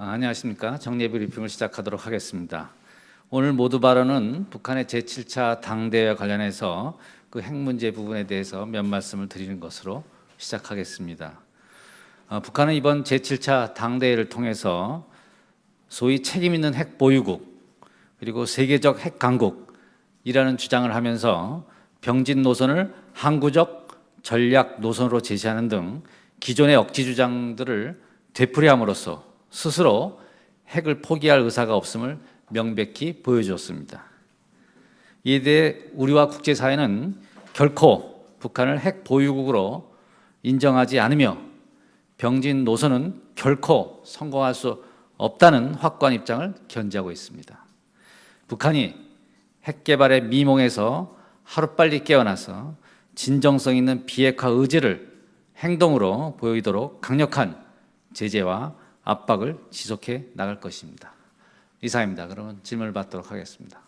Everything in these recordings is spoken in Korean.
아, 안녕하십니까. 정례 브리핑을 시작하도록 하겠습니다. 오늘 모두 발언은 북한의 제7차 당대회와 관련해서 그 핵 문제 부분에 대해서 몇 말씀을 드리는 것으로 시작하겠습니다. 아, 북한은 이번 제7차 당대회를 통해서 소위 책임 있는 핵 보유국 그리고 세계적 핵 강국이라는 주장을 하면서 병진 노선을 항구적 전략 노선으로 제시하는 등 기존의 억지 주장들을 되풀이함으로써 스스로 핵을 포기할 의사가 없음을 명백히 보여주었습니다. 이에 대해 우리와 국제사회는 결코 북한을 핵 보유국으로 인정하지 않으며 병진 노선은 결코 성공할 수 없다는 확고한 입장을 견지하고 있습니다. 북한이 핵 개발의 미몽에서 하루빨리 깨어나서 진정성 있는 비핵화 의지를 행동으로 보이도록 강력한 제재와 압박을 지속해 나갈 것입니다. 이상입니다. 그러면 질문을 받도록 하겠습니다.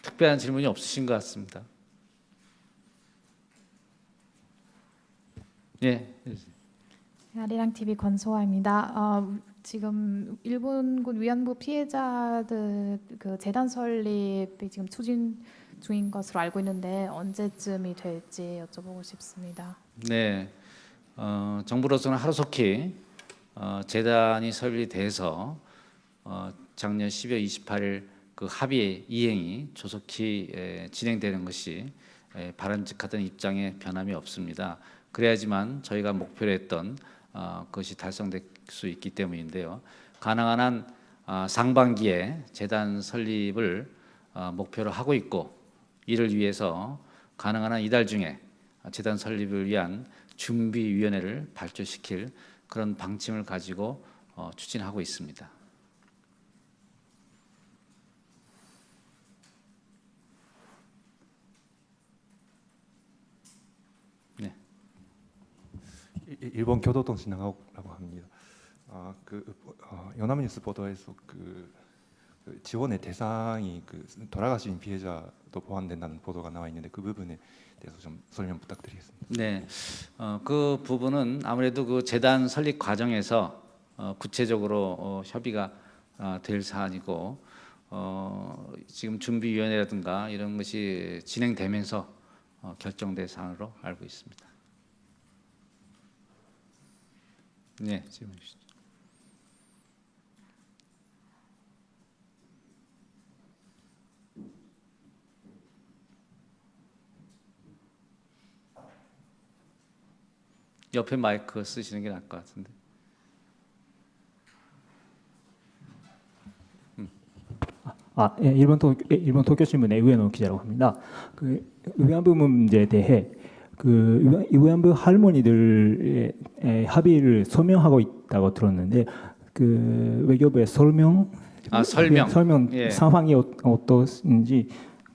특별한 질문이 없으신 것 같습니다. 예. 아리랑 TV 권소아입니다. 어, 지금 일본군 위안부 피해자들 그 재단 설립이 지금 추진 중인 것으로 알고 있는데 언제쯤이 될지 여쭤보고 싶습니다. 네, 어, 정부로서는 하루속히 어, 재단이 설립돼서 어, 작년 12월 28일 그 합의 이행이 조속히 에, 진행되는 것이 에, 바람직하다는 입장에 변함이 없습니다. 그래야지만 저희가 목표로 했던 어, 것이 달성될 수 있기 때문인데요. 가능한 한 아, 상반기에 재단 설립을 어, 목표로 하고 있고 이를 위해서 가능한 한 이달 중에 재단 설립을 위한 준비위원회를 발주시킬 그런 방침을 가지고 어, 추진하고 있습니다. 일- 일본 교도통신 나가라고 합니다. 아, 그 어, 연합뉴스 보도에서 그, 그 지원의 대상이 그 돌아가신 피해자도 포함된다는 보도가 나와 있는데 그 부분에 대해서 좀 설명 부탁드리겠습니다. 네, 어, 그 부분은 아무래도 그 재단 설립 과정에서 어, 구체적으로 어, 협의가 어, 될 사안이고 어, 지금 준비위원회라든가 이런 것이 진행되면서 어, 결정될 사안으로 알고 있습니다. 네, 질문 주시죠. 옆에 마이크 쓰시는 게 나을 것 같은데. 아, 예, 일본 도 예, 일본 도쿄 신문의 우에노 기자라고 합니다. 그 위안부 문제에 대해 그 위안- 위안부 할머니들의 에, 합의를 소명하고 있다고 들었는데 그 외교부의 설명 아, 설명. 설명 예. 상황이 어- 어떻는지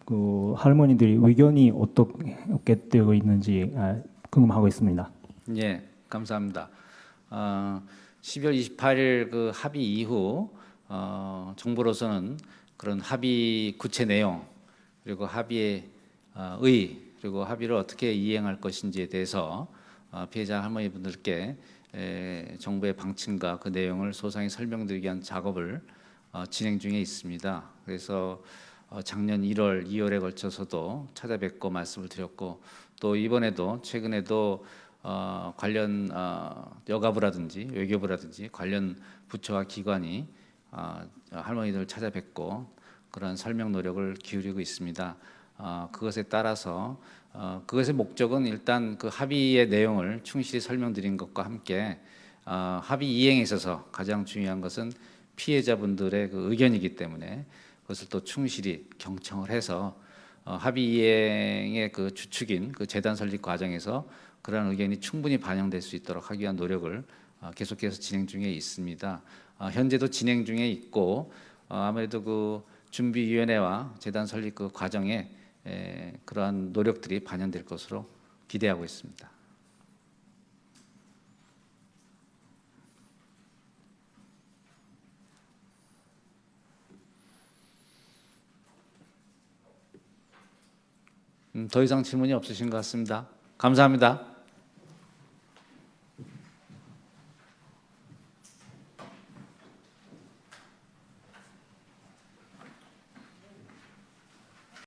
그 할머니들이 의견이 어떻게 되고 있는지 아, 궁금하고 있습니다. 예, 감사합니다. 어, 12월 28일 그 합의 이후 어, 정부로서는 그런 합의 구체 내용 그리고 합의의 어, 의 그리고 합의를 어떻게 이행할 것인지에 대해서 어, 피해자 할머니분들께 에, 정부의 방침과 그 내용을 소상히 설명드리기 위한 작업을 어, 진행 중에 있습니다. 그래서 어, 작년 1월, 2월에 걸쳐서도 찾아뵙고 말씀을 드렸고 또 이번에도 최근에도 어, 관련 어, 여가부라든지 외교부라든지 관련 부처와 기관이 어, 할머니들을 찾아뵙고 그런 설명 노력을 기울이고 있습니다. 어, 그것에 따라서 어, 그것의 목적은 일단 그 합의의 내용을 충실히 설명드린 것과 함께 어, 합의 이행에 있어서 가장 중요한 것은 피해자분들의 그 의견이기 때문에 그것을 또 충실히 경청을 해서 어, 합의 이행의 그 주축인 그 재단 설립 과정에서 그러한 의견이 충분히 반영될 수 있도록 하기 위한 노력을 어, 계속해서 진행 중에 있습니다. 어, 현재도 진행 중에 있고 어, 아무래도 그 준비위원회와 재단 설립 그 과정에 에, 그러한 노력들이 반영될 것으로 기대하고 있습니다. 음, 더 이상 질문이 없으신 것 같습니다. 감사합니다.